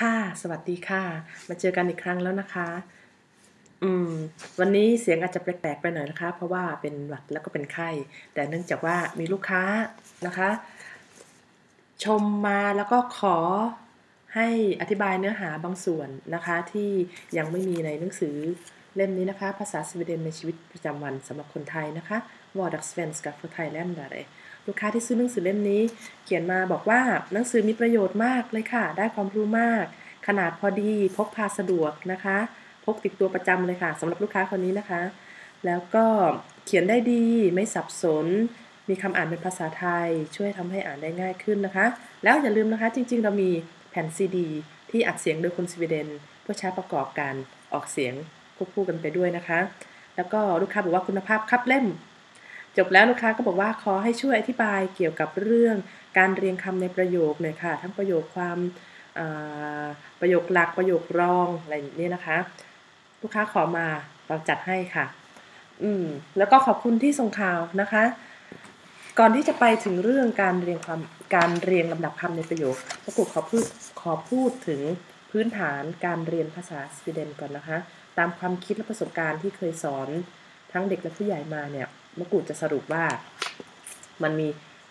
ค่ะ สวัสดีค่ะ มาเจอกันอีกครั้งแล้วนะคะ อืม วันนี้เสียงอาจจะแปลกๆไปหน่อยนะคะ เพราะว่าเป็นหวัดแล้วก็เป็นไข้ แต่เนื่องจากว่ามีลูกค้านะคะ ชมมาแล้วก็ขอให้อธิบายเนื้อหาบางส่วนนะคะ ที่ยังไม่มีในหนังสือเล่มนี้นะคะ ภาษาสวีเดนในชีวิตประจำวันสำหรับคนไทยนะคะ w a r d a g s v e n s k a för thailändare ลูกค้าที่ซื้อหนังสือเล่มนี้ เขียนมาบอกว่าหนังสือมีประโยชน์มากเลยค่ะ ได้ความรู้มาก ขนาดพอดี พกพาสะดวกนะคะ พกติดตัวประจำเลยค่ะสำหรับลูกค้าคนนี้นะคะ แล้วก็เขียนได้ดีไม่สับสน มีคำอ่านเป็นภาษาไทย ช่วยทำให้อ่านได้ง่ายขึ้นนะคะ แล้วอย่าลืมนะคะจริง ๆ เรามีแผ่นซีดี ที่อัดเสียงโดยคนสวีเดนเพื่อใช้ประกอบการออกเสียงควบคู่กันไปด้วยนะคะ แล้วก็ลูกค้าบอกว่าคุณภาพคับเล่ม จบแล้วลูกค้าก็บอกว่าขอให้ช่วยอธิบายเกี่ยวกับเรื่องการเรียงคำในประโยคหน่อยค่ะ ทั้งประโยคความประโยคหลักประโยครองอะไรนี่นะคะ ลูกค้าขอมาเราจัดให้ค่ะ อืมแล้วก็ขอบคุณที่ส่งข่าวนะคะ ก่อนที่จะไปถึงเรื่องการเรียงความการเรียงลำดับคำในประโยคพระกุขอพูดขอพูดถึงพื้นฐานการเรียนภาษาสวีเดนก่อนนะคะ ตามความคิดและประสบการณ์ที่เคยสอนทั้งเด็กและผู้ใหญ่มาเนี่ย มะกูดจะสรุปว่า มันมี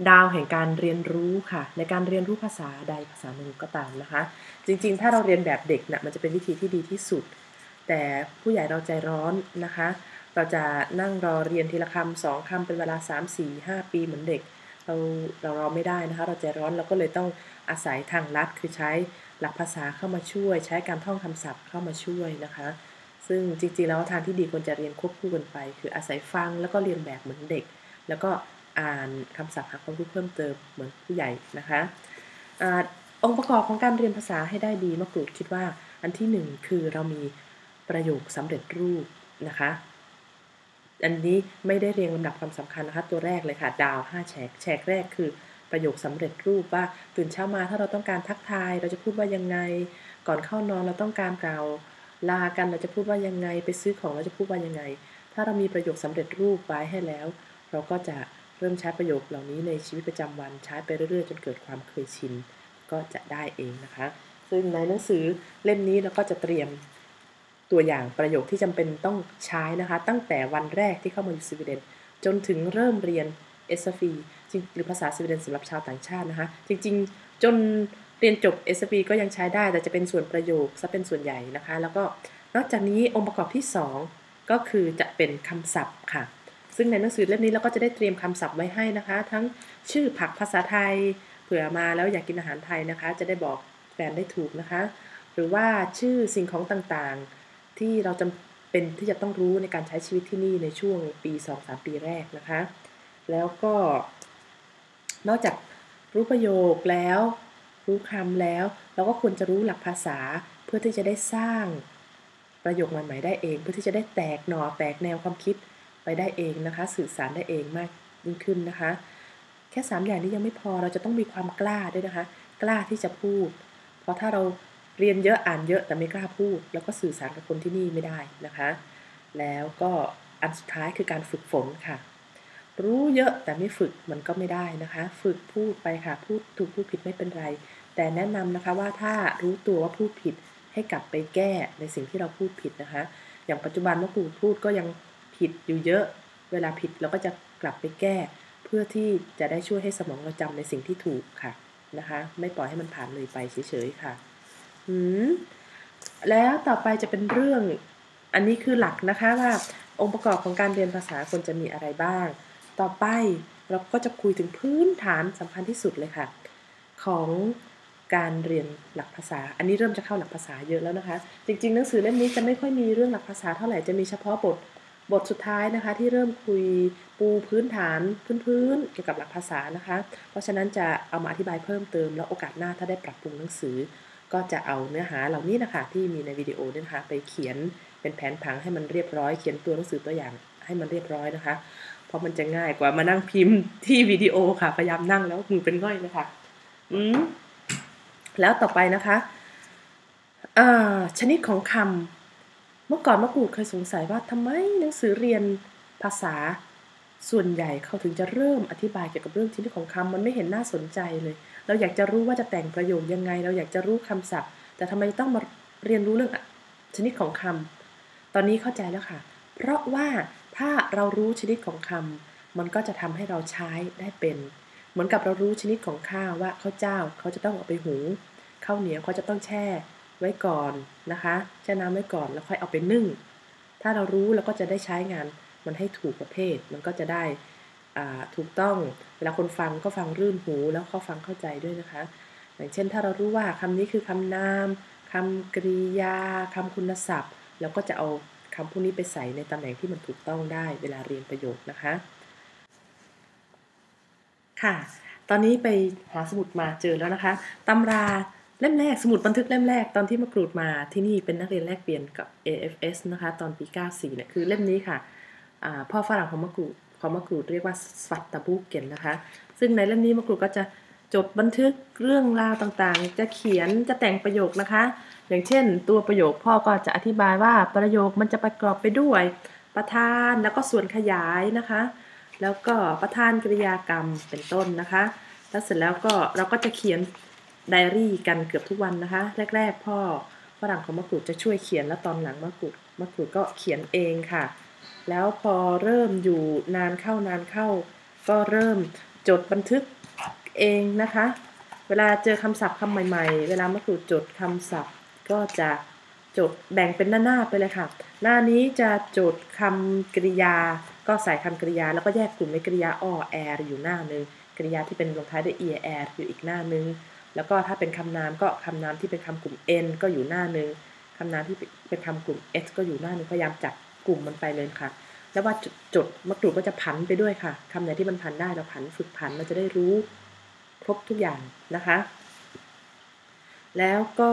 ดาวแห่งการเรียนรู้ค่ะ ในการเรียนรู้ภาษาใดภาษาหนึ่งก็ตามนะคะ จริงๆ ถ้าเราเรียนแบบเด็กนะ่ะมันจะเป็นวิธีที่ดีที่สุด แต่ผู้ใหญ่เราใจร้อนนะคะ เราจะนั่งรอเรียนทีละคำสองคำเป็นเวลา 3 4 5 ปีเหมือนเด็ก เราเรารอไม่ได้นะคะ เราใจร้อนเราก็เลยต้องอาศัยทางลัดคือใช้หลักภาษาเข้ามาช่วย ใช้การท่องคำศัพท์เข้ามาช่วยนะคะ ซึ่งจริงๆแล้วทางที่ดีควรจะเรียนควบคู่กันไป คืออาศัยฟังแล้วก็เรียนแบบเหมือนเด็ก แล้วก็อ่านคำศัพท์หาความรู้เพิ่มเติมเหมือนผู้ใหญ่นะคะองค์ประกอบของการเรียนภาษาให้ได้ดีมะกรูดคิดว่า อันที่หนึ่งคือเรามีประโยคสำเร็จรูปนะคะ อันนี้ไม่ได้เรียงลำดับความสำคัญนะคะ ตัวแรกเลยค่ะ ดาว 5 แฉกแฉกแรกคือประโยคสำเร็จรูปว่าตื่นเช้ามาถ้าเราต้องการทักทาย เราจะพูดว่ายังไง ก่อนเข้านอนเราต้องการกล่าว ลากันเราจะพูดว่ายังไง ไปซื้อของเราจะพูดว่ายังไง ถ้าเรามีประโยคสำเร็จรูปไว้ให้แล้ว เราก็จะเริ่มใช้ประโยคเหล่านี้ในชีวิตประจำวันใช้ไปเรื่อยๆ จนเกิดความเคยชินก็จะได้เองนะคะ ซึ่งในหนังสือเล่มนี้เราก็จะเตรียมตัวอย่างประโยคที่จำเป็นต้องใช้นะคะ ตั้งแต่วันแรกที่เข้ามาอยู่สวีเดนจนถึงเริ่มเรียน s f หรือภาษาสวีเดนสำหรับชาวต่างชาตินะคะ จริงๆ จน เรียนจบ s f ก็ยังใช้ได้แต่จะเป็นส่วนประโยคซะเป็นส่วนใหญ่นะคะ แล้วก็นอกจากนี้องค์ประกอบที่ 2 ก็คือจะเป็นคำศัพท์ค่ะ ซึ่งในหนังสือเล่มนี้เราก็จะได้เตรียมคำศัพท์ไว้ให้นะคะ ทั้งชื่อผักภาษาไทยเผื่อมาแล้วอยากกินอาหารไทยนะคะ จะได้บอกแฟนได้ถูกนะคะ หรือว่าชื่อสิ่งของต่างๆ ที่เราจำเป็นที่จะต้องรู้ในการใช้ชีวิตที่นี่ในช่วงปี 2-3 ปีแรกนะคะ แล้วก็ นอกจากรู้ประโยคแล้ว รู้คำแล้ว เราก็ควรจะรู้หลักภาษาเพื่อที่จะได้สร้างประโยคใหม่ๆได้เอง เพื่อที่จะได้แตกหนอแตกแนวความคิดไปได้เองนะคะ สื่อสารได้เองมากยิ่งขึ้นนะคะ แค่ 3 อย่างนี้ยังไม่พอเราจะต้องมีความกล้าด้วยนะคะ กล้าที่จะพูด เพราะถ้าเราเรียนเยอะอ่านเยอะแต่ไม่กล้าพูด แล้วก็สื่อสารกับคนที่นี่ไม่ได้นะคะ แล้วก็อันสุดท้ายคือการฝึกฝนค่ะ รู้เยอะแต่ไม่ฝึกมันก็ไม่ได้นะคะ ฝึกพูดไปค่ะ พูดถูกพูดผิดไม่เป็นไร แต่แนะนำนะคะว่าถ้ารู้ตัวว่าพูดผิดให้กลับไปแก้ในสิ่งที่เราพูดผิดนะคะ อย่างปัจจุบันเมื่อครูพูดก็ยังผิดอยู่เยอะ เวลาผิดเราก็จะกลับไปแก้ เพื่อที่จะได้ช่วยให้สมองเราจำในสิ่งที่ถูกค่ะนะคะ ไม่ปล่อยให้มันผ่านเลยไปเฉยๆค่ะอืมแล้วต่อไปจะเป็นเรื่องอันนี้คือหลักนะคะว่าองค์ประกอบของการเรียนภาษาควรจะมีอะไรบ้าง ต่อไปเราก็จะคุยถึงพื้นฐานสำคัญที่สุดเลยค่ะ ของการเรียนหลักภาษา อันนี้เริ่มจะเข้าหลักภาษาเยอะแล้วนะคะ จริงๆ หนังสือเล่มนี้จะไม่ค่อยมีเรื่องหลักภาษาเท่าไหร่จะมีเฉพาะบทบทสุดท้ายนะคะ ที่เริ่มคุยปูพื้นฐานพื้นๆเกี่ยวกับหลักภาษานะคะ เพราะฉะนั้นจะเอามาอธิบายเพิ่มเติม แล้วโอกาสหน้าถ้าได้ปรับปรุงหนังสือ ก็จะเอาเนื้อหาเหล่านี้นะคะที่มีในวิดีโอนี่นะคะไปเขียนเป็นแผนผังให้มันเรียบร้อย เขียนตัวหนังสือตัวอย่างให้มันเรียบร้อยนะคะ ราะมันจะง่ายกว่ามานั่งพิมพ์ที่วิดีโอค่ะ พยายามนั่งแล้วมือเป็นง่อยนะคะอืมแล้วต่อไปนะคะอ่าชนิดของคำเมื่อก่อนมะกูดเคยสงสัยว่าทำไมหนังสือเรียนภาษาส่วนใหญ่เขาถึงจะเริ่มอธิบายเกี่ยวกับเรื่องชนิดของคำมันไม่เห็นน่าสนใจเลย เราอยากจะรู้ว่าจะแต่งประโยคยังไง เราอยากจะรู้คำศัพท์ แต่ทำไมต้องมาเรียนรู้เรื่องชนิดของคำตอนนี้เข้าใจแล้วค่ะ เพราะว่า ถ้าเรารู้ชนิดของคำมันก็จะทำให้เราใช้ได้เป็น เหมือนกับเรารู้ชนิดของข้าวว่าข้าวเจ้าเขาจะต้องเอาไปหุงข้าวเหนียวเขาจะต้องแช่ไว้ก่อนนะคะแช่น้ำไว้ก่อนแล้วค่อยเอาไปนึ่ง ถ้าเรารู้เราก็จะได้ใช้งานมันให้ถูกประเภท มันก็จะได้ถูกต้องเวลาคนฟังก็ฟังรื่นหูแล้วเขาฟังเข้าใจด้วยนะคะ อย่างเช่นถ้าเรารู้ว่าคำนี้คือคำนามคำกริยาคำคุณศัพท์ เราก็จะเอา คำพวกนี้ไปใส่ในตำแหน่งที่มันถูกต้องได้เวลาเรียนประโยคนะคะ ค่ะ ตอนนี้ไปหาสมุดมาเจอแล้วนะคะตำราเล่มแรกสมุดบันทึกเล่มแรกตอนที่มากรูดมาที่นี่เป็นนักเรียนแลกเปลี่ยนกับ AFS นะคะตอนปี 94เนี่ยคือเล่มนี้ค่ะพ่อฝรั่งของมากรูดของมากรูดเรียกว่าสวัตตบุกเกนนะคะ ซึ่งในเล่มนี้มากรูดก็จะจดบันทึกเรื่องราวต่างๆ จะเขียนจะแต่งประโยคนะคะ อย่างเช่น ตัวประโยคพ่อก็จะอธิบายว่าประโยคมันจะประกอบไปด้วย ประธานแล้วก็ส่วนขยายนะคะ แล้วก็ประธานกริยากรรมเป็นต้นนะคะ แล้วเสร็จแล้วก็เราก็จะเขียนไดอารี่กันเกือบทุกวันนะคะ แรก ๆ พ่อฝรั่งของมะกรูดจะช่วยเขียนแล้วตอนหลังมะกรูดมะกรูดก็เขียนเองค่ะ แล้วพอเริ่มอยู่นานเข้านานเข้า ก็เริ่มจดบันทึกเองนะคะ เวลาเจอคำศัพท์คำใหม่ ๆ เวลามะกรูดจดคำศัพท์ ก็จะจดแบ่งเป็นหน้าๆไปเลยค่ะ หน้านี้จะจดคำกริยา ก็ใส่คำกริยา แล้วก็แยกกลุ่มในกริยาออแอร์อยู่หน้านึงกริยาที่เป็นลงท้ายด้วย e r อยู่อีกหน้านึง แล้วก็ถ้าเป็นคำนามก็คำนามที่เป็นคำกลุ่ม n ก็อยู่หน้านึงคำนามที่เป็นคำกลุ่ม s ก็อยู่หน้านึงพยายามจับกลุ่มมันไปเลยค่ะ แล้วว่าจดมะกรูดก็จะผันไปด้วยค่ะคำไหนที่มันผันได้เราผันฝึกผันเราจะได้รู้ครบทุกอย่างนะคะ แล้วก็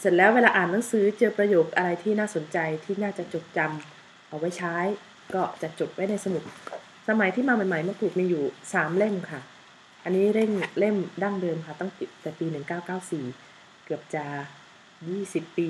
เสร็จแล้วเวลาอ่านหนังสือเจอประโยคอะไรที่น่าสนใจที่น่าจะจดจำเอาไว้ใช้ ก็จะจดไว้ในสมุด สมัยที่มาใหม่ๆมะกรูดมีอยู่ 3 เล่มค่ะ อันนี้เร่งเล่มดั้งเดิมค่ะตั้งแต่ปี 1994 เกือบจะ 20 ปี